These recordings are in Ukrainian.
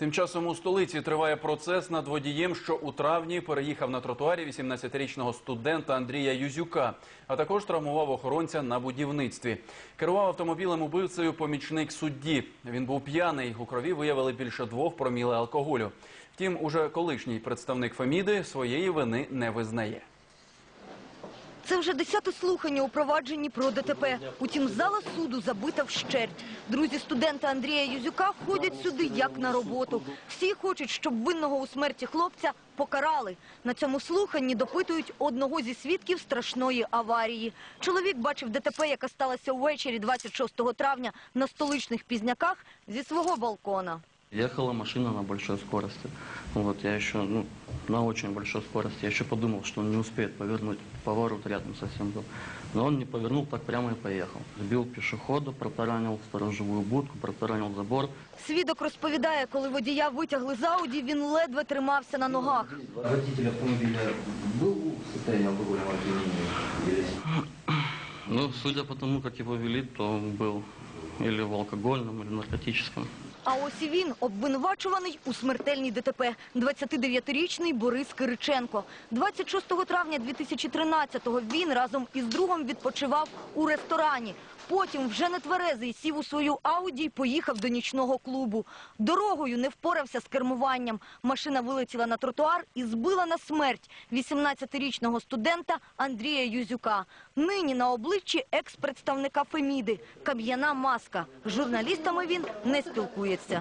Тим часом у столиці триває процес над водієм, що у травні переїхав на тротуарі 18-річного студента Андрія Юзюка, а також травмував охоронця на будівництві. Керував автомобілем убивцею помічник судді. Він був п'яний. У крові виявили більше двох проміле алкоголю. Втім, уже колишній представник Феміди своєї вини не визнає. Це вже десяте слухання у провадженні про ДТП. Утім, зала суду забита вщерть. Друзі студента Андрія Юзюка ходять сюди як на роботу. Всі хочуть, щоб винного у смерті хлопця покарали. На цьому слуханні допитують одного зі свідків страшної аварії. Чоловік бачив ДТП, яка сталася ввечері 26 травня на столичних пізняках зі свого балкона. Ехала машина на большой скорости. Вот я еще, ну, на очень большой скорости. Я еще подумал, что он не успеет повернуть. Поворот рядом совсем был. Но он не повернул, так прямо и поехал. Сбил пешехода, протаранил сторожевую будку, протаранил забор. Свідок розповідає, коли водія витягли з Ауді, він ледве тримався на ногах. Водитель автомобиля был в состоянии алкогольного опьянения? Или... Ну, судя по тому, как его вели, то он был или в алкогольном, или наркотическом. А ось і він, обвинувачуваний у смертельній ДТП. 29-річний Борис Кириченко. 26 травня 2013-го він разом із другом відпочивав у ресторані. Потім вже не тверезий сів у свою Ауді і поїхав до нічного клубу. Дорогою не впорався з кермуванням. Машина вилетіла на тротуар і збила на смерть 18-річного студента Андрія Юзюка. Нині на обличчі екс-представника Феміди. Кам'яна маска. Журналістами він не спілкується. Автівки?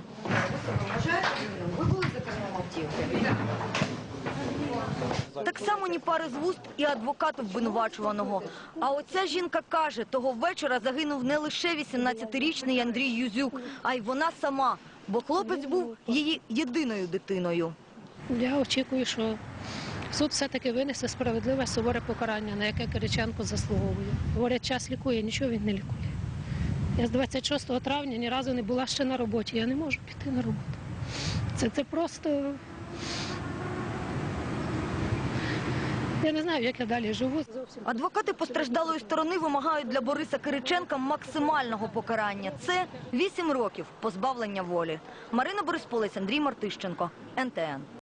Так само ні пари з вуст і адвокат обвинувачуваного. А оця жінка каже, того вечора загинув не лише 18-річний Андрій Юзюк, а й вона сама, бо хлопець був її єдиною дитиною. Я очікую, що суд все-таки винесе справедливе суворе покарання, на яке Кириченко заслуговує. Говорять, час лікує, нічого він не лікує. Я з 26 травня ні разу не була ще на роботі. Я не можу піти на роботу. Це, це просто. Я не знаю, як я далі живу. Адвокати постраждалої сторони вимагають для Бориса Кириченка максимального покарання. Це 8 років позбавлення волі. Марина Борисполець, Андрій Мартищенко, НТН.